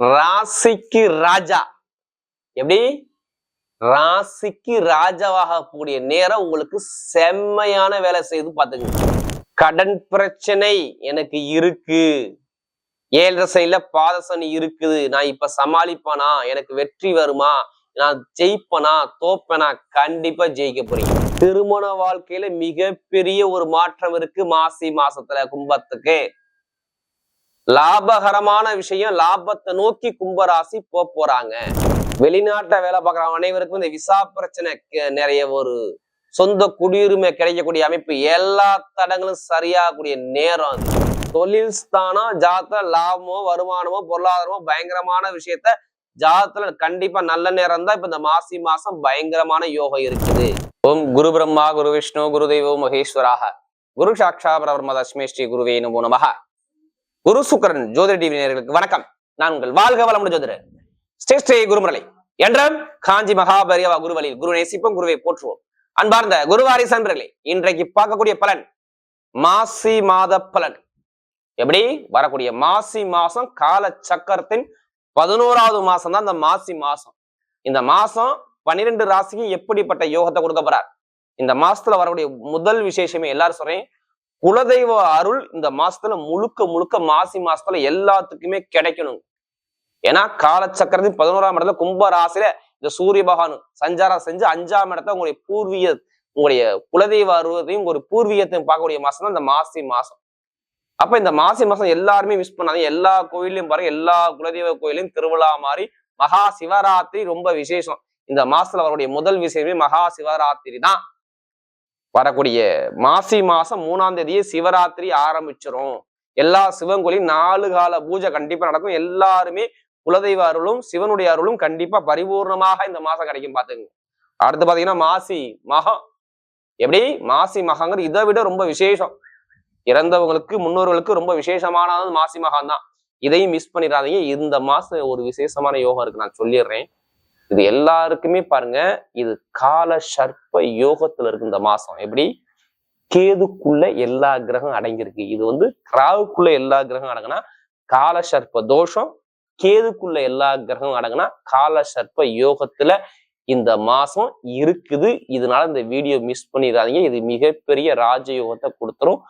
ராசிக்கு ராஜா. எப்படி? ராசிக்கு ராஜாவாக கூடிய நேரம் உங்களுக்கு செம்மையான வேலை செய்து பாத்துங்க கடன் பிரச்சனை எனக்கு இருக்கு. ஏழரை சைட்ல பாதசனி இருக்குது. நான் இப்ப சமாளிப்பனா? எனக்கு வெற்றி வருமா? நான் ஜெயிப்பனா? தோப்பனா? கண்டிப்பா ஜெயிக்க போறீங்க. திருமண வாழ்க்கையில மிகப்பெரிய ஒரு மாற்றம் இருக்கு மாசி மாசத்துல கும்பத்துக்கு. லாபகரமான விஷயம் லாபத்தை நோக்கி கும்பராசி போக போறாங்க. வெளிநாட்டுல வேலை பார்க்குற அனைவருக்கும் இந்த விசா பிரச்சனை நிறைய ஒரு சொந்த குடியுரிமை கிடைக்கக்கூடிய அமைப்பு எல்லா தடங்களும் சரியாகக்கூடிய நேரம் தொழில் ஸ்தானம் ஜாதத்துல லாபமோ வருமானமோ பொருளாதாரமோ பயங்கரமான விஷயத்த ஜாதத்துல கண்டிப்பா நல்ல நேரம் தான். இப்ப இந்த மாசி மாசம் பயங்கரமான யோகம் இருக்குது. ஓம் குரு பிரம்மா குரு விஷ்ணு குரு தெய்வோ மகேஸ்வராக. குரு சாட்சா பிரபர்ம தஸ்மே ஸ்ரீ குருவே நமோ நமகா குரு சுக்கரன் ஜோதிட டிவி நேர்களுக்கு வணக்கம். நான் உங்கள் வாழ்க வளமுடன் ஜோதிடர். ஸ்ரீ ஸ்ரீ குருமுரளி. என்றும் காஞ்சி மகாபரியவா குருவலில் குரு நேசிப்போம் குருவை போற்றுவோம். அன்பார்ந்த குருவாரி சன்பர்களே இன்றைக்கு பார்க்கக்கூடிய பலன் மாசி மாத பலன். எப்படி? வரக்கூடிய மாசி மாசம் கால சக்கரத்தின் பதினோராவது மாசம் தான் இந்த மாசி மாசம். இந்த மாசம் பன்னிரெண்டு ராசிக்கு எப்படிப்பட்ட யோகத்தை கொடுக்க போறார்? இந்த மாசத்துல வரக்கூடிய முதல் விசேஷமே எல்லாரும் சொல்றேன் குலதெய்வ அருள் இந்த மாசத்துல முழுக்க முழுக்க மாசி மாசத்துல எல்லாத்துக்குமே கிடைக்கணும். ஏன்னா காலச்சக்கரத்தின் பதினோராம் இடத்துல கும்ப ராசியில இந்த சூரிய பகவான் சஞ்சாரம் செஞ்சு அஞ்சாம் இடத்துல உங்களுடைய பூர்வீக உங்களுடைய குலதெய்வ அருவத்தையும் ஒரு பூர்வீகத்தையும் பார்க்கக்கூடிய மாசம் தான் இந்த மாசி மாசம். அப்ப இந்த மாசி மாசம் எல்லாருமே மிஸ் பண்ணாங்க எல்லா கோயிலையும் பாருங்க எல்லா குலதெய்வ கோயிலையும் திருவிழா மாதிரி மகா சிவராத்திரி ரொம்ப விசேஷம். இந்த மாசத்துல வரக்கூடிய முதல் விஷயமே மகா சிவராத்திரி தான். வரக்கூடிய மாசி மாசம் மூணாம் தேதியே சிவராத்திரி ஆரம்பிச்சிரும். எல்லா சிவன் நாலு கால பூஜை கண்டிப்பா நடக்கும். எல்லாருமே குலதெய்வ அருளும் சிவனுடைய அருளும் கண்டிப்பா பரிபூர்ணமாக இந்த மாசம் கிடைக்கும் பாத்துங்க அடுத்து பாத்தீங்கன்னா மாசி மகம் எப்படி? மாசி மகங்கிறது இதை விட ரொம்ப விசேஷம். இறந்தவங்களுக்கு முன்னோர்களுக்கு ரொம்ப விசேஷமானது மாசி மகம் தான் இதையும் மிஸ் பண்ணிடாதீங்க. இந்த மாசம் ஒரு விசேஷமான யோகம் இருக்கு. நான் சொல்லிடுறேன். இது எல்லாருக்குமே பாருங்க இது கால சர்ப்ப யோகத்துல இருக்கு இந்த மாசம். எப்படி? கேதுக்குள்ள எல்லா கிரகம் அடங்கியிருக்கு. இது வந்து ராகுக்குள்ள எல்லா கிரகம் அடங்கினா கால சர்ப்ப தோஷம் கேதுக்குள்ள எல்லா கிரகம் அடங்கினா கால சர்ப்ப யோகத்துல இந்த மாசம் இருக்குது. இதனால இந்த வீடியோ மிஸ் பண்ணிடாதீங்க. இது மிகப்பெரிய ராஜயோகத்தை கொடுத்துரும்.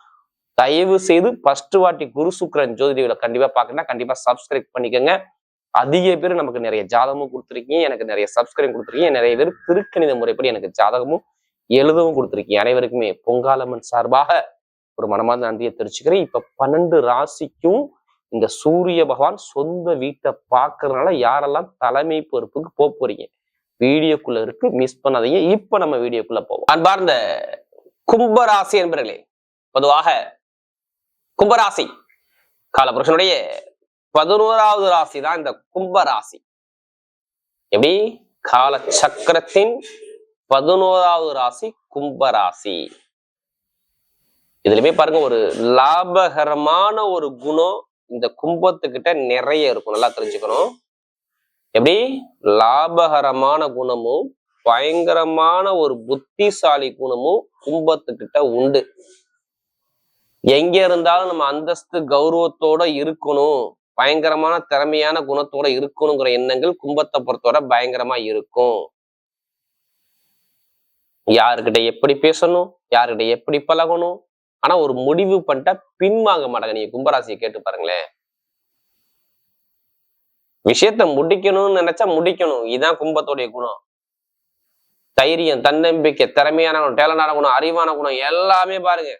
தயவு செய்து ஃபர்ஸ்ட் வாட்டி குரு சுக்ரன் ஜோதிடியில கண்டிப்பா பாக்கணும்னா கண்டிப்பா சப்ஸ்கிரைப் பண்ணிக்கோங்க. அதிக பேர் நமக்கு நிறைய ஜாதகமும் கொடுத்துருக்கீங்க. எனக்கு நிறைய சப்ஸ்கிரைப் கொடுத்துருக்கீங்க. நிறைய பேர் திருக்கணித முறைப்படி எனக்கு ஜாதகமும் எழுதவும் கொடுத்துருக்கீங்க. அனைவருக்குமே பொங்காலம்மன் சார்பாக ஒரு மனமார்ந்த நன்றியை தெரிவிச்சுக்கிறேன். இப்ப பன்னெண்டு ராசிக்கும் இந்த சூரிய பகவான் சொந்த வீட்டை பார்க்கறதுனால யாரெல்லாம் தலைமை பொறுப்புக்கு போக போறீங்க? வீடியோக்குள்ள இருக்கு. மிஸ் பண்ணாதீங்க. இப்ப நம்ம வீடியோக்குள்ள போவோம். அன்பார்ந்த கும்பராசி என்பர்களே பொதுவாக கும்பராசி காலபுருஷனுடைய பதினோராவது ராசி தான் இந்த கும்பராசி எப்படி? கால சக்கரத்தின் பதினோராவது ராசி கும்பராசி இதுலயுமே பாருங்க ஒரு லாபகரமான ஒரு குணம் இந்த கும்பத்துக்கிட்ட நிறைய இருக்கும் நல்லா தெரிஞ்சுக்கணும். எப்படி? லாபகரமான குணமும் பயங்கரமான ஒரு புத்திசாலி குணமும் கும்பத்துக்கிட்ட உண்டு. எங்க இருந்தாலும் நம்ம அந்தஸ்து கௌரவத்தோட இருக்கணும். பயங்கரமான திறமையான குணத்தோட இருக்கணுங்கிற எண்ணங்கள் கும்பத்தை பொறுத்தவரை பயங்கரமா இருக்கும். யாருக்கிட்ட எப்படி பேசணும் யாருக்கிட்ட எப்படி பழகணும் ஆனா ஒரு முடிவு பண்ணிட்டா பின்வாங்க மாட்டாங்க. நீங்க கும்பராசியை கேட்டு பாருங்களேன். விஷயத்த முடிக்கணும்னு நினைச்சா முடிக்கணும். இதுதான் கும்பத்தோடைய குணம். தைரியம் தன்னம்பிக்கை திறமையான குணம் டேலண்டான குணம் அறிவான குணம் எல்லாமே பாருங்க.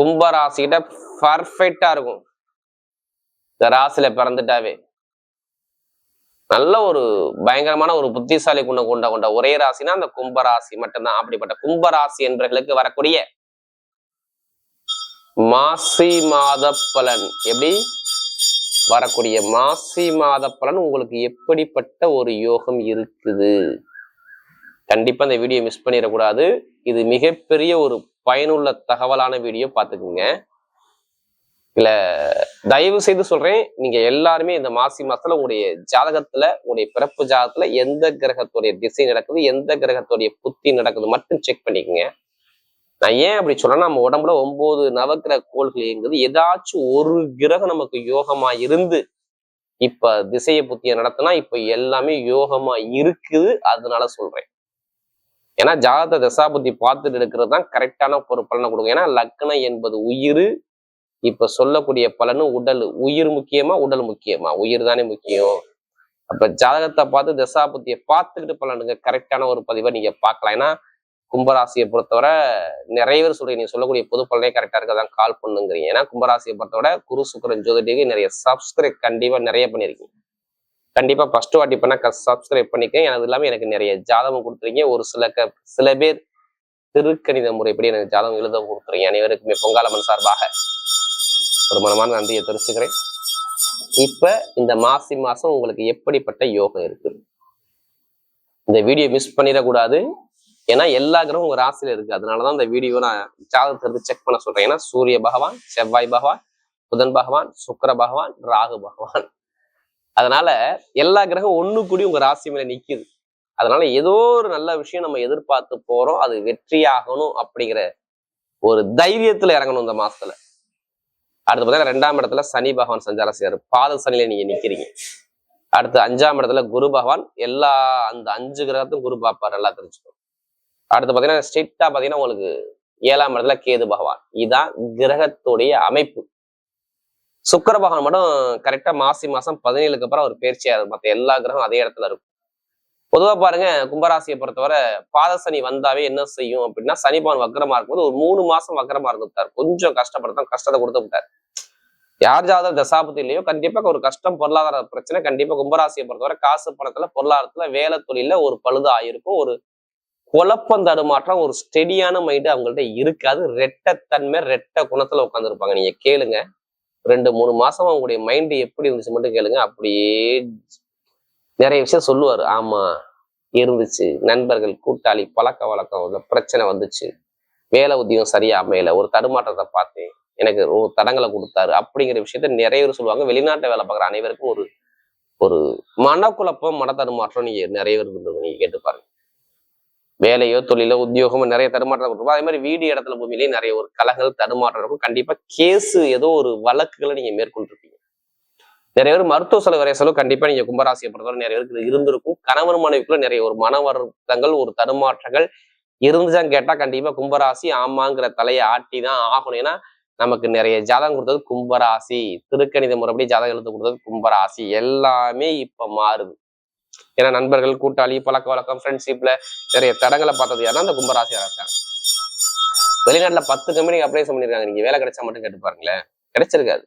கும்பராசிகிட்ட பர்ஃபெக்டா இருக்கும். இந்த ராசியில பிறந்துட்டாவே. நல்ல ஒரு பயங்கரமான ஒரு புத்திசாலி குண கொண்ட கொண்ட ஒரே ராசினா அந்த கும்பராசி மட்டும்தான். அப்படிப்பட்ட கும்பராசி என்பவர்களுக்கு வரக்கூடிய மாசி மாத பலன். எப்படி? வரக்கூடிய மாசி மாத பலன் உங்களுக்கு எப்படிப்பட்ட ஒரு யோகம் இருக்குது? கண்டிப்பா இந்த வீடியோ மிஸ் பண்ணிடக்கூடாது. இது மிகப்பெரிய ஒரு பயனுள்ள தகவலான வீடியோ பார்த்துக்குங்க. இல்லை தயவு செய்து சொல்றேன் நீங்க எல்லாருமே இந்த மாசி மாசத்துல உங்களுடைய ஜாதகத்துல உங்களுடைய பிறப்பு ஜாதகத்தில் எந்த கிரகத்துடைய திசை நடக்குது எந்த கிரகத்துடைய புத்தி நடக்குது மட்டும் செக் பண்ணிக்கோங்க. நான் ஏன் அப்படி சொல்றேன்னா நம்ம உடம்புல ஒன்பது நவக்கிரக கோள்கள் இயங்குது. ஏதாச்சும் ஒரு கிரகம் நமக்கு யோகமா இருந்து இப்ப திசைய புத்திய நடத்தினா இப்ப எல்லாமே யோகமா இருக்குது அதனால சொல்றேன். ஏன்னா ஜாதக தசாபுத்தி பார்த்துட்டு எடுக்கிறது தான் கரெக்டான ஒரு பலனை கொடுக்கும். ஏன்னா லக்னம் என்பது உயிர் இப்ப சொல்லக்கூடிய பலனு உடல் உயிர் முக்கியமா உடல் முக்கியமா? உயிர் தானே முக்கியம். அப்ப ஜாதகத்தை பார்த்து தசாபுத்தியை பார்த்துக்கிட்டு பலனுங்க. கரெக்டான ஒரு பதிவை நீங்க பார்க்கலாம். ஏன்னா கும்பராசியை பொறுத்தவரை நிறைய பேர் சொல்றீங்க. நீங்க சொல்லக்கூடிய பொது பலனே கரெக்டா இருக்கதான் கால் பண்ணுங்கிறீங்க. ஏன்னா கும்பராசியை பொறுத்தவரை குரு சுக்கரன் ஜோதிடிக்கு நிறைய சப்ஸ்கிரைப் கண்டிப்பா நிறைய பண்ணிருக்கீங்க. கண்டிப்பா ஃபர்ஸ்ட் வாட்டி பண்ணா சப்ஸ்கிரைப் பண்ணிக்கேன் அது இல்லாம எனக்கு நிறைய ஜாதகம் கொடுத்துருங்க ஒரு சில க சில பேர் திருக்கணித முறைப்படி எனக்கு ஜாதகம் எழுத கொடுத்துருங்க அனைவருக்குமே பொங்காலமன் சார்பாக. ஒரு மனமான நன்றியை தெரிஞ்சுக்கிறேன் இப்ப இந்த மாசி மாசம் உங்களுக்கு எப்படிப்பட்ட யோகம் இருக்கு? இந்த வீடியோ மிஸ் பண்ணிடக்கூடாது. ஏன்னா எல்லா கிரகம் உங்க ராசியில இருக்கு. அதனாலதான் இந்த வீடியோ நான் ஜாதகத்தை செக் பண்ண சொல்றேன். ஏன்னா சூரிய பகவான் செவ்வாய் பகவான் புதன் பகவான் சுக்கர பகவான் ராகு பகவான். அதனால எல்லா கிரகம் ஒண்ணு கூடி உங்க ராசி மேல நிக்குது. அதனால ஏதோ ஒரு நல்ல விஷயம் நம்ம எதிர்பார்த்து போறோம். அது வெற்றியாகணும் அப்படிங்கிற ஒரு தைரியத்துல இறங்கணும் இந்த மாசத்துல. அடுத்து பார்த்தீங்கன்னா ரெண்டாம் இடத்துல சனி பகவான் சஞ்சாரம் செய்யாரு பாத சனியில நீங்க நிக்கிறீங்க. அடுத்து அஞ்சாம் இடத்துல குரு பகவான் எல்லா அந்த அஞ்சு கிரகத்தையும் குரு பார்ப்பார் நல்லா தெரிஞ்சுக்கணும். அடுத்து பார்த்தீங்கன்னா ஸ்ட்ரிக்டா பார்த்தீங்கன்னா உங்களுக்கு ஏழாம் இடத்துல கேது பகவான். இதுதான் கிரகத்துடைய அமைப்பு. சுக்கர பகவான் மட்டும் கரெக்டா மாசி மாசம் பதினேழுக்கு அப்புறம் அவர் பயிற்சியாரு மற்ற எல்லா கிரகம் அதே இடத்துல இருக்கும். பொதுவா பாருங்க கும்பராசியை பொறுத்தவரை பாத சனி வந்தாவே என்ன செய்யும் அப்படின்னா சனி பகவான் வக்கரமா இருக்கும்போது ஒரு மூணு மாசம் வக்கரமா இருந்துட்டார். கொஞ்சம் கஷ்டப்படுத்தான் கஷ்டத்தை கொடுத்து விட்டார். யார் ஜாதக தசாபதி இல்லையோ கண்டிப்பா ஒரு கஷ்டம் பொருளாதார பிரச்சனை கண்டிப்பா கும்பராசியை பொறுத்தவரை காசு பணத்துல பொருளாதாரத்துல வேலை தொழில ஒரு பழுது ஆயிருக்கும். ஒரு குழப்பம் தடுமாற்றம் ஒரு ஸ்டெடியான மைண்டு அவங்கள்ட்ட இருக்காது ரெட்டத்தன்மை ரெட்ட குணத்துல உட்காந்துருப்பாங்க நீங்க கேளுங்க. ரெண்டு மூணு மாசம் அவங்களுடைய மைண்டு எப்படி இருந்துச்சு மட்டும் கேளுங்க. அப்படியே நிறைய விஷயம் சொல்லுவாரு. ஆமா இருந்துச்சு. நண்பர்கள் கூட்டாளி பழக்க வழக்கம் பிரச்சனை வந்துச்சு. வேலை உத்தியம் சரியா அமையல. ஒரு தடுமாற்றத்தை பார்த்தேன். எனக்கு ஒரு தடங்களை கொடுத்தாரு அப்படிங்கிற விஷயத்த நிறைய பேர் சொல்லுவாங்க. வெளிநாட்டை வேலை பார்க்குற அனைவருக்கும் ஒரு ஒரு மனக்குழப்பம் மன தடுமாற்றம் நீங்க நிறைய பேர் இருந்தது நீங்க கேட்டு பாருங்க. வேலையோ தொழிலோ உத்தியோகமோ நிறைய தடுமாற்றம் கொடுப்போம் அதே மாதிரி வீடு இடத்துல பூமியிலேயே நிறைய ஒரு கலங்கள் தடுமாற்றம் இருக்கும். கண்டிப்பா கேஸு ஏதோ ஒரு வழக்குகளை நீங்க மேற்கொண்டிருப்பீங்க. நிறைய பேர் மருத்துவ செலவு வரைய செலவு கண்டிப்பா நீங்க கும்பராசியை பொறுத்தவரை நிறைய பேருக்கு இருந்திருக்கும். கணவன் மனைவிக்குள்ள நிறைய ஒரு மன வருத்தங்கள் ஒரு தடுமாற்றங்கள் இருந்துச்சான்னு கேட்டா கண்டிப்பா கும்பராசி ஆமாங்கிற தலையை ஆட்டி தான் ஆகணும். ஏன்னா நமக்கு நிறைய ஜாதகம் கொடுத்தது கும்பராசி. திருக்கணித முறைப்படி ஜாதகம் எழுத்து கொடுத்தது கும்பராசி. எல்லாமே இப்ப மாறுது. ஏன்னா நண்பர்கள் கூட்டாளி பழக்க வழக்கம் ஃப்ரெண்ட்ஷிப்ல நிறைய தடங்களை பார்த்தது யாருன்னா அந்த கும்பராசியா இருக்காங்க. வெளிநாட்டுல பத்து கம்பெனி அப்ளைஸ் பண்ணிருக்காங்க. நீங்க வேலை கிடைச்சா மட்டும் கேட்டு பாருங்களேன். கிடைச்சிருக்காது.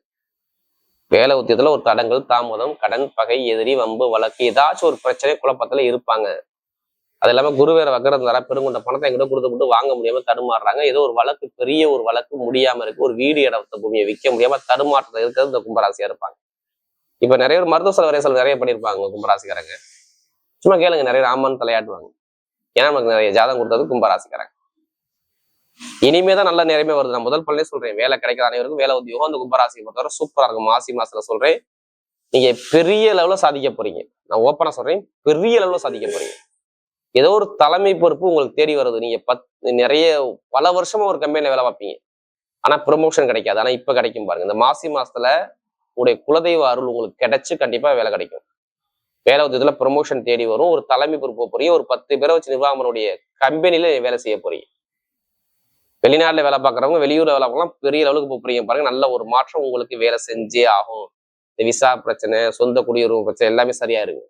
வேலை உத்தியத்துல ஒரு தடங்கள் தாமதம் கடன் பகை எதிரி வம்பு வழக்கு ஏதாச்சும் ஒரு பிரச்சனை குழப்பத்துல இருப்பாங்க. அது இல்லாம குரு வேற வக்கரந்தாரா பெருங்கொண்ட பணத்தை எங்கிட்ட கொடுத்து விட்டு வாங்க முடியாம தடுமாறுறாங்க. ஏதோ ஒரு வழக்கு பெரிய ஒரு வழக்கு முடியாம இருக்கு. ஒரு வீடு இடத்த பூமியை விற்க முடியாம தடுமாற்றத்தை இருக்கிறது இந்த கும்பராசியா இருப்பாங்க. இப்ப நிறைய ஒரு மருத்துவ செலவு செலவு நிறைய பண்ணியிருப்பாங்க கும்பராசிக்காரங்க. சும்மா கேளுங்க நிறைய ராமன் தலையாட்டுவாங்க. ஏன்னா நமக்கு நிறைய ஜாதகம் கொடுத்தது கும்பராசிக்காரங்க. இனிமே தான் நல்ல நேரமே வருது. நான் முதல் பலனே சொல்றேன். வேலை கிடைக்காத அனைவருக்கும் வேலை உத்தியோகம். அந்த கும்பராசியை பொறுத்தவரை சூப்பரா இருக்கும். மாசி மாசத்துல சொல்றேன். நீங்க பெரிய லெவல சாதிக்க போறீங்க. நான் ஓப்பனா சொல்றேன். பெரிய லெவல்ல சாதிக்க போறீங்க. ஏதோ ஒரு தலைமை பொறுப்பு உங்களுக்கு தேடி வருது. நீங்க பத் நிறைய பல வருஷமா ஒரு கம்பெனியில வேலை பார்ப்பீங்க. ஆனா ப்ரொமோஷன் கிடைக்காது. ஆனா இப்ப கிடைக்கும் பாருங்க. இந்த மாசி மாசத்துல உடைய குலதெய்வ அருள் உங்களுக்கு கிடைச்சு கண்டிப்பா வேலை கிடைக்கும். வேலை உத்தியத்துல ப்ரொமோஷன் தேடி வரும். ஒரு தலைமை பொறுப்பு போறீங்க. ஒரு பத்து பேரை வச்சு நிர்வாகமனுடைய கம்பெனில வேலை செய்ய போறீங்க. வெளிநாட்டுல வேலை பார்க்குறவங்க வெளியூர்ல வேலை பார்க்கலாம் பெரிய லெவலுக்கு போறீங்க. பாருங்க நல்ல ஒரு மாற்றம் உங்களுக்கு வேலை செஞ்சே ஆகும். இந்த விசா பிரச்சனை சொந்த குடியுரிமை பிரச்சனை எல்லாமே சரியா இருக்கு.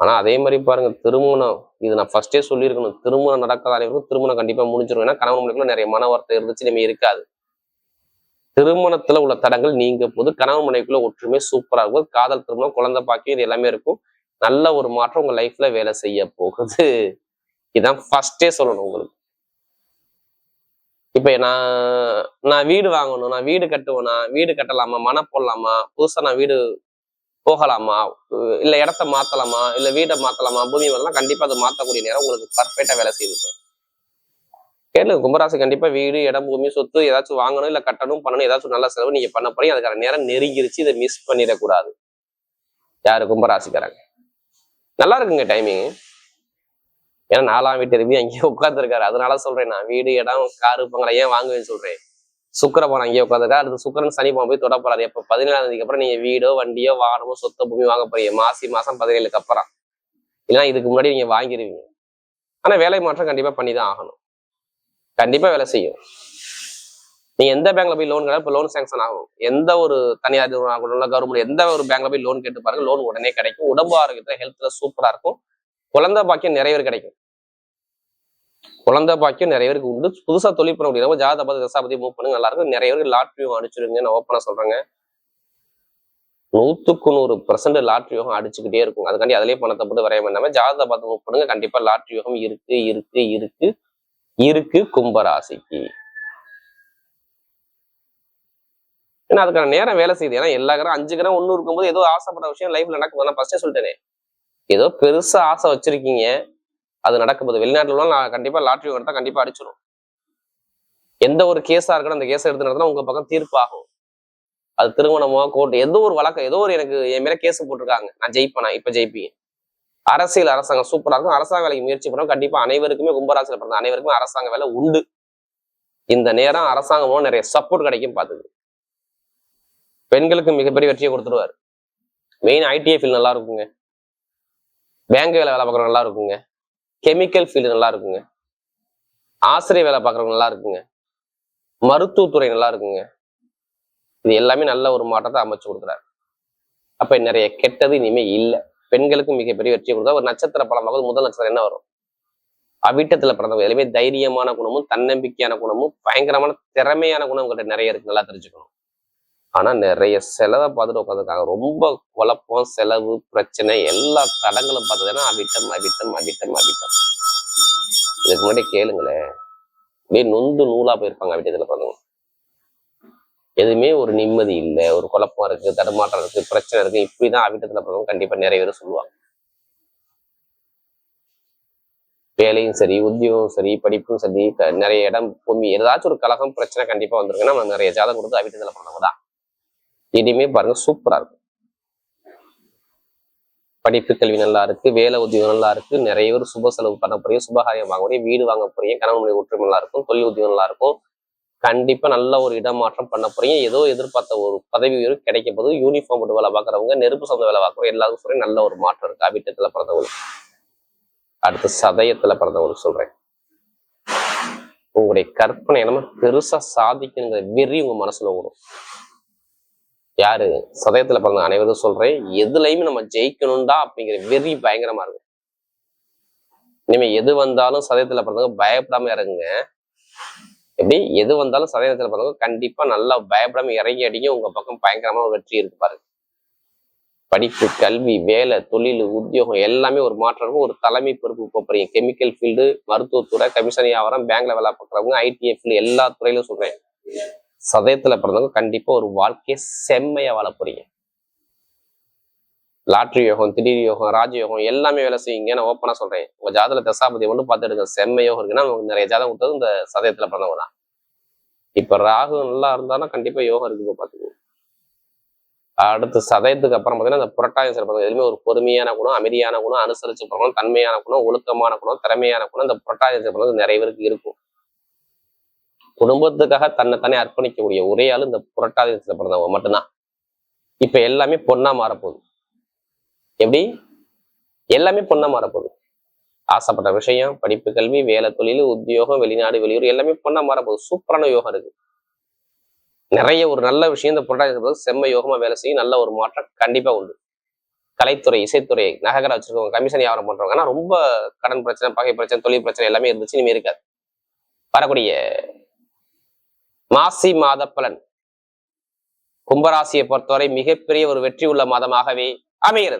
ஆனா அதே மாதிரி பாருங்க திருமணம். இது நான் ஃபர்ஸ்டே சொல்லியிருக்கணும். திருமணம் நடக்காத அனைவருக்கும் திருமணம் கண்டிப்பா முடிஞ்சிடும் ஏன்னா கணவன் மனைவிக்குள்ள நிறைய மன வார்த்தை இருந்துச்சு நம்ம இருக்காது. திருமணத்துல உள்ள தடங்கள் நீங்க போது கணவன் மனைவிக்குள்ள ஒற்றுமை சூப்பரா இருக்கும். காதல் திருமணம் குழந்தை பாக்கியம் இது எல்லாமே இருக்கும். நல்ல ஒரு மாற்றம் உங்க லைஃப்ல வேலை செய்ய போகுது. இதான் ஃபர்ஸ்டே சொல்லணும் உங்களுக்கு. இப்ப நான் நான் வீடு வாங்கணும் நான் வீடு கட்டுவேனா? வீடு கட்டலாமா? மன போடலாமா? புதுசா நான் வீடு போகலாமா? இல்ல இடத்த மாத்தலாமா? இல்லை வீட்டை மாத்தலாமா? பூமி வரலாம் கண்டிப்பாக அது மாற்றக்கூடிய நேரம் உங்களுக்கு பர்ஃபெக்டாக வேலை செய்யுது கேளு கும்பராசி கண்டிப்பா வீடு இடம் பூமி சொத்து ஏதாச்சும் வாங்கணும் இல்ல கட்டணும் பண்ணணும் ஏதாச்சும் நல்ல செலவு நீங்கள் பண்ண போறீங்க. அதுக்கான நேரம் நெருங்கிருச்சு இதை மிஸ் பண்ணிடக்கூடாது. யாரு? கும்பராசிக்காரங்க. நல்லா இருக்குங்க டைமிங் ஏன்னா நாலாம் வீட்டு இருந்து அங்கேயே உட்காந்துருக்காரு அதனால சொல்றேன் நான். வீடு இடம் காரு பங்களா ஏன் வாங்குவேன்னு சொல்றேன். சுக்கரபவன் அங்கேயே உட்காந்துருக்கா அடுத்து சுக்கரன் சனி போய் தொட போறாரு. பதினேழாம் தேதிக்கு அப்புறம் நீங்க வீடோ வண்டியோ வாகனமோ சொத்த பூமி வாங்க போறீங்க. மாசி மாசம் பதினேழுக்கு அப்புறம். இல்லைன்னா இதுக்கு முன்னாடி நீங்க வாங்கிடுவீங்க ஆனா வேலை மாற்றம் கண்டிப்பா பண்ணி தான் ஆகணும். கண்டிப்பா வேலை செய்யும். நீங்க எந்த பேங்க்ல போய் லோன் கேட்டாலும் இப்போ லோன் சேங்ஷன் ஆகும். எந்த ஒரு தனியார் நிறுவனம் கவர்மெண்ட் எந்த ஒரு பேங்க்ல போய் லோன் கேட்டு பாருங்க லோன் உடனே கிடைக்கும். உடம்பு ஆரோக்கியத்துல ஹெல்த்ல சூப்பரா இருக்கும். குழந்தை பாக்கியம் நிறைய பேர் கிடைக்கும். குழந்தை பாக்கியம் நிறைய பேருக்கு உண்டு. புதுசா தொழில் பண்ண முடியாம ஜாத பார்த்து தசாபதி மூவ் பண்ணுங்க. நல்லா இருக்கும். நிறைய பேருக்கு லாட்ரி அடிச்சிருங்க. நான் ஓப்பனா சொல்றேங்க. நூத்துக்கு நூறு பர்சன்ட் லாட்ரி யோகம் அடிச்சுக்கிட்டே இருக்கும். அதுக்காண்டி அதிலே பணத்தை போட்டு வரைய வேண்டாம ஜாதக பார்த்து மூவ் பண்ணுங்க. கண்டிப்பா லாட்ரி யோகம் இருக்கு இருக்கு இருக்கு. இருக்கு கும்பராசிக்கு. ஏன்னா அதுக்கான நேரம் வேலை செய்யுது. ஏன்னா எல்லா கிரம் அஞ்சு கிரம் ஒண்ணு இருக்கும்போது ஏதோ ஆசைப்பட்ட விஷயம் லைஃப்ல நடக்குது. நான் ஃபர்ஸ்டே சொல்லிட்டேனே. ஏதோ பெருசா ஆசை வச்சிருக்கீங்க. அது நடக்கும்போது வெளிநாட்டுல நான் கண்டிப்பா லாட்ரி எடுத்தா கண்டிப்பா அடிச்சிடும் எந்த ஒரு கேஸா இருக்கணும் அந்த கேஸை எடுத்து நடத்தினா உங்க பக்கம் தீர்ப்பு ஆகும் அது திருமணமோ கோர்ட் ஏதோ ஒரு வழக்கம் ஏதோ ஒரு எனக்கு என் மேல கேஸ் போட்டிருக்காங்க. நான் ஜெயிப்பேனா இப்ப ஜெயிப்பீங்க அரசியல் அரசாங்கம் சூப்பராக இருக்கும். அரசாங்க வேலைக்கு முயற்சி பண்ணுறோம் கண்டிப்பா அனைவருக்குமே கும்பராசியில் பிறந்த அனைவருக்குமே அரசாங்க வேலை உண்டு. இந்த நேரம் அரசாங்கமும் நிறைய சப்போர்ட் கிடைக்கும் பாத்துக்கு. பெண்களுக்கு மிகப்பெரிய வெற்றியை கொடுத்துருவாரு. மெயின் ஐடிஐ ஃபீல்டு நல்லா இருக்குங்க. பேங்க் வேலை வேலை பார்க்குறவங்க நல்லா இருக்குங்க. கெமிக்கல் ஃபீல்டு நல்லா இருக்குங்க ஆசிரியர் வேலை பார்க்குறவங்க நல்லா இருக்குங்க மருத்துவத்துறை நல்லா இருக்குங்க இது எல்லாமே நல்ல ஒரு மாற்றத்தை அமைச்சு கொடுக்குறாரு. அப்ப நிறைய கெட்டது இனிமே இல்லை. பெண்களுக்கு மிகப்பெரிய வெற்றி கொடுத்தா ஒரு நட்சத்திர பழம் பார்க்கும்போது முதல் நட்சத்திரம் என்ன வரும்? அவிட்டத்துல பிறந்தவங்க. எல்லாமே தைரியமான குணமும் தன்னம்பிக்கையான குணமும் பயங்கரமான திறமையான குணம் கிட்ட நிறைய இருக்கு. நல்லா தெரிஞ்சுக்கணும். ஆனா நிறைய செலவை பார்த்துட்டு உட்காந்துருக்காங்க ரொம்ப குழப்பம் செலவு பிரச்சனை எல்லா தடங்களும் பார்த்ததுன்னா அவிட்டம் அவிட்டம் அவிட்டம் அவிட்டம். இதுக்கு முன்னாடி கேளுங்களேன். அப்படியே நொந்து நூலா போயிருப்பாங்க அவிட்டத்துல பிறந்தவங்க எதுவுமே ஒரு நிம்மதி இல்லை ஒரு குழப்பம் இருக்கு தடுமாற்றம் இருக்கு பிரச்சனை இருக்கு. இப்படிதான் அவிட்டத்துல பிறந்தவங்க கண்டிப்பா நிறைய பேர் சொல்லுவாங்க. வேலையும் சரி உத்தியோகம் சரி படிப்பும் சரி நிறைய இடம் பூமி ஏதாச்சும் ஒரு கலகம் பிரச்சனை கண்டிப்பா வந்திருக்குன்னா நம்ம நிறைய ஜாதகம் கொடுத்து அவிட்டத்துல பண்ணவங்க தான். இனிமே பாருங்க சூப்பரா இருக்கும். படிப்பு கல்வி நல்லா இருக்கு வேலை உத்தியோகம் நல்லா இருக்கு நிறைய பேர் சுப செலவு பண்ண போறீங்க சுபகாரியம் வாங்க போறீங்க வீடு வாங்க போறீங்க கணவனுடைய ஒற்றுமை நல்லா இருக்கும் தொழில் உத்தியோகம் நல்லா இருக்கும். கண்டிப்பா நல்ல ஒரு இடமாற்றம் பண்ண போறீங்க. ஏதோ எதிர்பார்த்த ஒரு பதவி உயர்வு கிடைக்க போது யூனிஃபார்ம் போட்டு வேலை பார்க்குறவங்க நெருப்பு சொந்த வேலை பார்க்குறவங்க எல்லாருக்கும் சொல்றேன் நல்ல ஒரு மாற்றம் இருக்கு. அபிட்டத்துல பிறந்தவங்களுக்கு. அடுத்து சதயத்துல பிறந்தவங்களுக்கு சொல்றேன். உங்களுடைய கற்பனை என்ன பெருசா சாதிக்கணுங்கிற வெறி உங்க மனசுல ஓடும். யாரு? சதயத்துல பிறந்த அனைவரும் சொல்றேன் எதுலையுமே நம்ம ஜெயிக்கணும்டா அப்படிங்கிற வெறி பயங்கரமா இருக்கும் இனிமே எது வந்தாலும் சதயத்துல பிறந்தவங்க பயப்படாம இறங்குங்க. எப்படி? எது வந்தாலும் சதயத்துல பிறந்தவங்க கண்டிப்பா நல்லா பயப்படாம இறங்கி அடிங்க. உங்க பக்கம் பயங்கரமான ஒரு வெற்றி இருக்கு பாருங்க. படிப்பு கல்வி வேலை தொழில் உத்தியோகம் எல்லாமே ஒரு மாற்றம் இருக்கும். ஒரு தலைமை பொறுப்பு போறீங்க கெமிக்கல் ஃபீல்டு மருத்துவத்துறை கமிஷன் வியாபாரம் பேங்க்ல வேலை பார்க்குறவங்க ஐடிஎஃப் ஃபீல்டு எல்லா துறையிலும் சொல்றேன். சதயத்துல பிறந்தவங்க கண்டிப்பா ஒரு வாழ்க்கையை செம்மையா வாழ போறீங்க. லாட்ரி யோகம் திடீர் யோகம் ராஜயோகம் எல்லாமே வேலை செய்யுங்க நான் ஓப்பனா சொல்றேன். உங்க ஜாதக தசாபதி ஒன்று பார்த்துடுங்க செம்ம யோகம் இருக்குன்னா உங்களுக்கு நிறைய ஜாதகம் கொடுத்தது இந்த சதயத்துல பிறந்தவங்க தான். இப்ப ராகு நல்லா இருந்தாலும் கண்டிப்பா யோகம் இருக்கு பார்த்துக்கோ. அடுத்து சதயத்துக்கு அப்புறம் பார்த்தீங்கன்னா இந்த புரட்டாதி சிறப்பு எதுவுமே ஒரு பொறுமையான குணம் அமைதியான குணம் அனுசரிச்சு போகணும் தன்மையான குணம் ஒழுக்கமான குணம் திறமையான குணம் இந்த புரட்டாதி சிறப்பு நிறைய பேருக்கு இருக்கும். குடும்பத்துக்காக தன்னை தானே அர்ப்பணிக்கக்கூடிய ஒரே ஆளு இந்த புரட்டாதி பிறந்தவங்க மட்டும்தான். இப்ப எல்லாமே பொண்ணா மாறப்போகுது. எப்படி? எல்லாமே பொண்ணா மாறப்போகுது. ஆசைப்பட்ட விஷயம் படிப்பு கல்வி வேலை தொழில் உத்தியோகம் வெளிநாடு வெளியூர் எல்லாமே பொண்ணா மாறப்போகுது. சூப்பரான யோகம் இருக்கு. நிறைய ஒரு நல்ல விஷயம் இந்த புரட்டாதி செம்ம யோகமா வேலை செய்யும். நல்ல ஒரு மாற்றம் கண்டிப்பா உண்டு. கலைத்துறை இசைத்துறை நகர வச்சிருக்கவங்க கமிஷன் வியாபாரம் பண்றவங்க ஆனா ரொம்ப கடன் பிரச்சனை பகை பிரச்சனை தொழில் பிரச்சனை எல்லாமே இருந்துச்சு இனிமே இருக்காது. வரக்கூடிய மாசி மாத பலன் கும்பராசியை பொறுத்தவரை மிகப்பெரிய ஒரு வெற்றி உள்ள மாதமாகவே அமைகிறது.